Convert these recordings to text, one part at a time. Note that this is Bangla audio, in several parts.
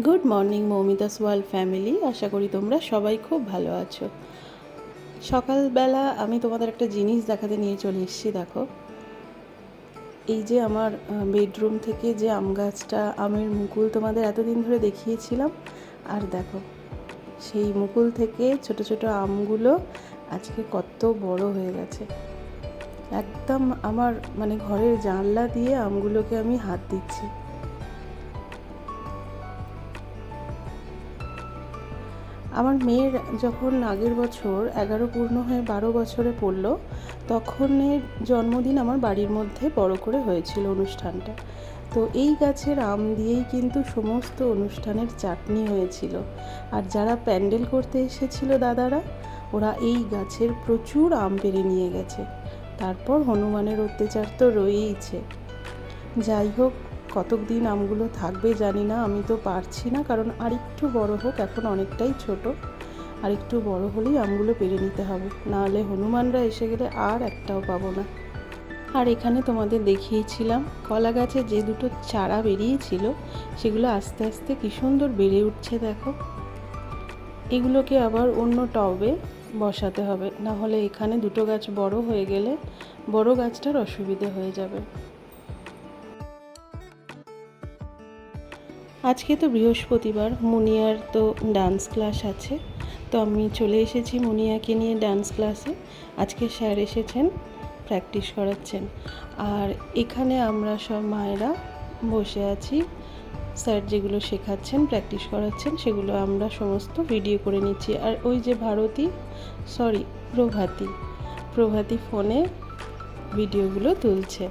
Good morning Moumita's world family আশা করি তোমরা সবাই খুব ভালো আছো। সকালবেলা আমি তোমাদের একটা জিনিস দেখাতে নিয়ে চলে এসেছি, দেখো। এই যে আমার বেডরুম থেকে যে আম গাছটা, আমের মুকুল তোমাদের এতদিন ধরে দেখিয়েছিলাম, আর দেখো, সেই মুকুল থেকে ছোট ছোট আমগুলো আজকে কত বড় হয়ে গেছে। একদম আমার মানে ঘরের জানলা দিয়ে আমগুলোকে আমি হাত দিচ্ছি। আমার মেয়ের যখন আগের বছর এগারো পূর্ণ হয়ে বারো বছরে পড়ল, তখনের জন্মদিন আমার বাড়ির মধ্যে বড় করে হয়েছিল অনুষ্ঠানটা। তো এই গাছের আম দিয়েই কিন্তু সমস্ত অনুষ্ঠানের চাটনি হয়েছিল। আর যারা প্যান্ডেল করতে এসেছিল দাদারা, ওরা এই গাছের প্রচুর আম পেরে নিয়ে গেছে। তারপর হনুমানের অত্যাচার তো রয়েইছে। যাই হোক কতক দিন আমগুলো থাকবে জানি না, আমি তো পারছি না, কারণ আরেকটু বড় হোক, এখন অনেকটাই ছোট। আর একটু বড় হলেই আমগুলো পেরে নিতে হবে, নাহলে হনুমানরা এসে গেলে আর একটাও পাবো না। আর এখানে তোমাদের দেখিয়েছিলাম, কলা গাছে যে দুটো চারা বেরিয়েছিল, সেগুলো আস্তে আস্তে কী সুন্দর বেড়ে উঠছে দেখো। এগুলোকে আবার অন্য টবে বসাতে হবে না হলে এখানে দুটো গাছ বড় হয়ে গেলে বড় গাছটার অসুবিধে হয়ে যাবে। আজকে তো বৃহস্পতিবার, মুনিয়ার তো ডান্স ক্লাস আছে। তো আমি চলে এসেছি মুনিয়াকে নিয়ে ডান্স ক্লাসে আজকে স্যার এসেছেন প্র্যাকটিস করাচ্ছেন। আর এখানে আমরা সব মায়েরা বসে আছি। স্যার যেগুলো শেখাচ্ছেন প্র্যাকটিস করাচ্ছেন, সেগুলো আমরা সমস্ত ভিডিও করে নিচ্ছি। আর ওই যে ভারতী সরি প্রভাতী। প্রভাতী ফোনে ভিডিওগুলো তুলছে।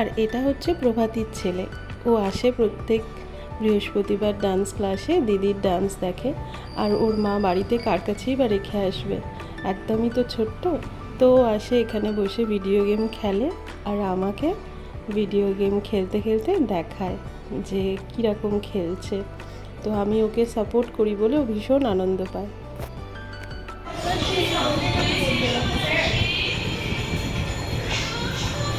আর এটা হচ্ছে প্রভাতীর ছেলে। ও আসে প্রত্যেক বৃহস্পতিবার ডান্স ক্লাসে দিদির ডান্স দেখে। আর ওর মা বাড়িতে কার কাছেই বা রেখে আসবে? একদমই তো ছোট্ট। তো আসে এখানে বসে ভিডিও গেম খেলে আর আমাকে ভিডিও গেম খেলতে খেলতে দেখায় যে কীরকম খেলছে। তো আমি ওকে সাপোর্ট করি বলে ও ভীষণ আনন্দ পায়।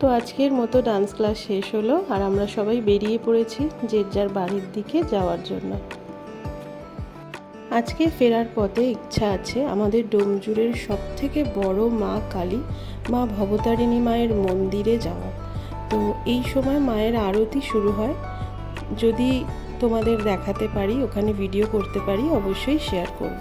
তো আজকের মতো ডান্স ক্লাস শেষ হলো, আর আমরা সবাই বেরিয়ে পড়েছি যে যার বাড়ির দিকে যাওয়ার জন্য। আজকে ফেরার পথে ইচ্ছা আছে আমাদের ডোমজুরের সব থেকে বড় মা কালী, মা ভবতারিণী মায়ের মন্দিরে যাওয়া। তো এই সময় মায়ের আরতি শুরু হয়। যদি তোমাদের দেখাতে পারি, ওখানে ভিডিও করতে পারি, অবশ্যই শেয়ার করব।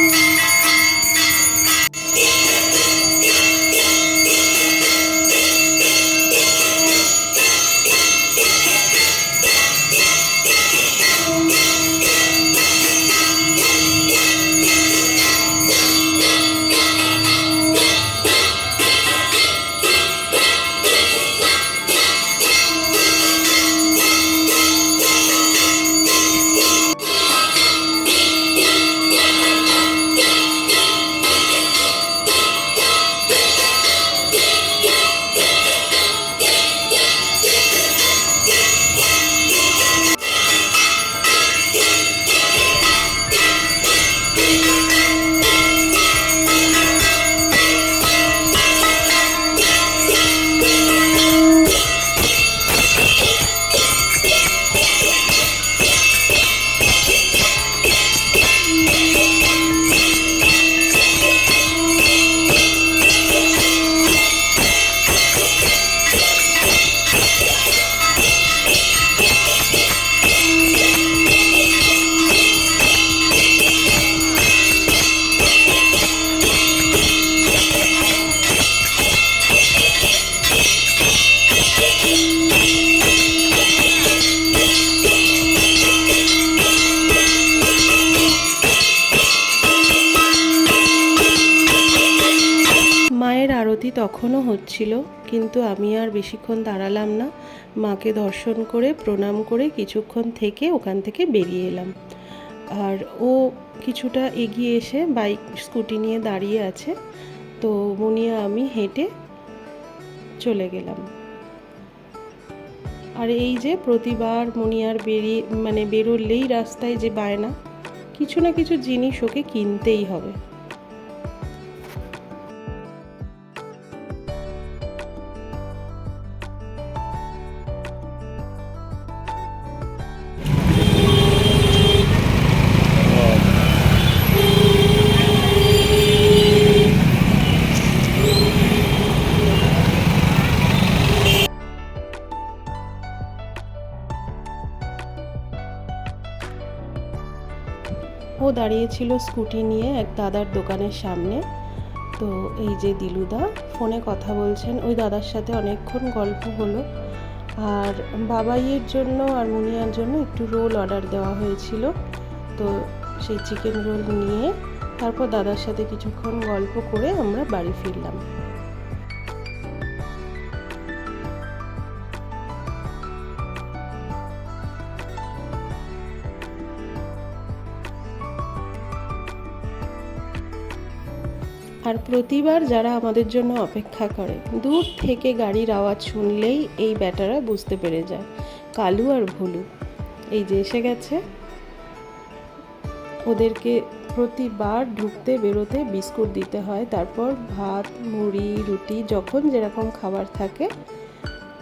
Thank you. তখনও হচ্ছিল, কিন্তু আমি আর বেশিক্ষণ দাঁড়ালাম না। মাকে দর্শন করে, প্রণাম করে কিছুক্ষণ থেকে ওখান থেকে বেরিয়ে এলাম। আর ও কিছুটা এগিয়ে এসে বাইক, স্কুটি নিয়ে দাঁড়িয়ে আছে। তো মুনিয়া, আমি হেঁটে চলে গেলাম। আর এই যে প্রতিবার মুনিয়ার বেরিয়ে মানে বেরোলেই রাস্তায় যে বায়না, কিছু না কিছু জিনিস ওকে কিনতেই হবে। দাঁড়িয়েছিল স্কুটি নিয়ে এক দাদার দোকানের সামনে। তো এই যে দিলুদা, ফোনে কথা বলছেন। ওই দাদার সাথে অনেকক্ষণ গল্প হলো। আর বাবাইয়ের জন্য আর মুনিয়ার জন্য একটু রোল অর্ডার দেওয়া হয়েছিল। তো সেই চিকেন রোল নিয়ে তারপর দাদার সাথে কিছুক্ষণ গল্প করে আমরা বাড়ি ফিরলাম। আর প্রতিবার যারা আমাদের জন্য অপেক্ষা করে, দূর থেকে গাড়ির আওয়াজ শুনলেই এই ব্যাটারা বুঝতে পেরে যায়, কালু আর ভুলু। এই যে এসে গেছে। ওদেরকে প্রতিবার ঢুকতে বেরোতে বিস্কুট দিতে হয়, তারপর ভাত, মুড়ি, রুটি, যখন যেরকম খাবার থাকে,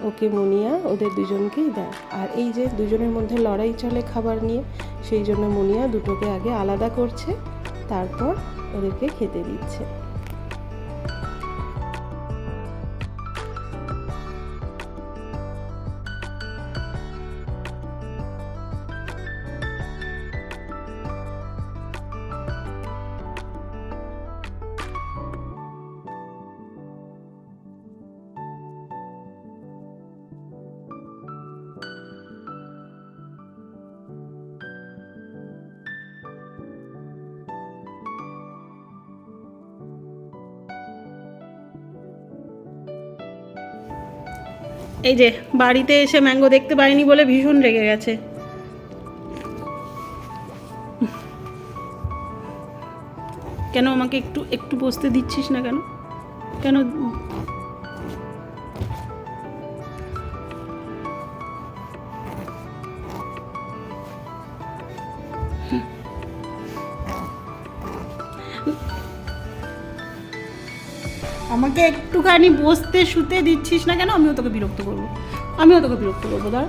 ওকে মুনিয়া ওদের দুজনকেই দেয়। আর এই যে দুজনের মধ্যে লড়াই চলে খাবার নিয়ে, সেই জন্য মুনিয়া দুটোকে আগে আলাদা করছে, তারপর ওদেরকে খেতে দিচ্ছে। এই যে, বাড়িতে এসে ম্যাঙ্গো দেখতে পাইনি বলে ভীষণ রেগে গেছে। কেন আমাকে একটু একটু বসতে দিচ্ছিস না কেন? কেন? আমাকে একটুখানি বসতে, শুতে দিচ্ছিস না কেন? আমিও তোকে বিরক্ত করব। আমিও তোকে বিরক্ত করব ধর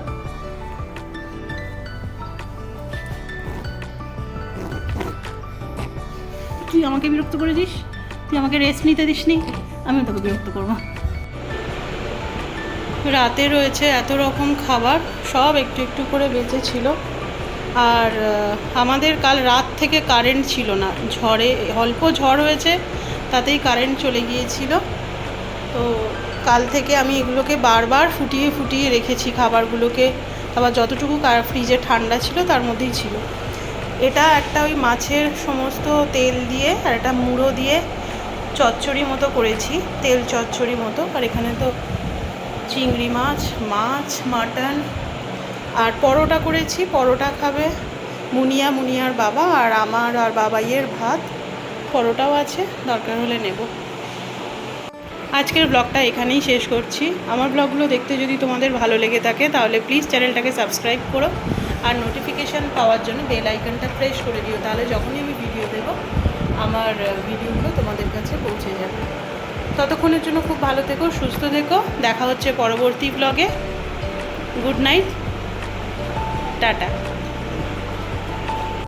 তুই আমাকে বিরক্ত করে দিস? তুই আমাকে রেস্ট নিতে দিস নি আমিও তোকে বিরক্ত করব। রাতে রয়েছে এত রকম খাবার, সব একটু একটু করে বেঁচেছিল আর আমাদের কাল রাত থেকে কারেন্ট ছিল না। ঝড়ে, অল্প ঝড় হয়েছে। তাতেই কারেন্ট চলে গিয়েছিল। তো কাল থেকে আমি এগুলোকে বারবার ফুটিয়ে ফুটিয়ে রেখেছি খাবারগুলোকে। আবার যতটুকু ফ্রিজে ঠান্ডা ছিল তার মধ্যেই ছিল। এটা একটা ওই মাছের সমস্ত তেল দিয়ে আর একটা মুড়ো দিয়ে চচ্চড়ি মতো করেছি, তেল চচ্চড়ি মতো। আর এখানে তো চিংড়ি মাছ মাছ, মাটন আর পরোটা করেছি। পরোটা খাবে মুনিয়া মুনিয়ার বাবা আর আমার আর বাবাইয়ের ভাত। পরোটাও আছে, দরকার হলে নেব। আজকের ব্লগটা এখানেই শেষ করছি। আমার ব্লগগুলো দেখতে যদি তোমাদের ভালো লেগে থাকে, তাহলে প্লিজ চ্যানেলটাকে সাবস্ক্রাইব করো আর নোটিফিকেশান পাওয়ার জন্য বেল আইকনটা প্রেস করে দিও, তাহলে যখনই আমি ভিডিও দেব, আমার ভিডিওগুলো তোমাদের কাছে পৌঁছে যাবে। ততক্ষণের জন্য খুব ভালো থেকো, সুস্থ থেকো, দেখা হচ্ছে পরবর্তী ব্লগে গুড নাইট টাটা।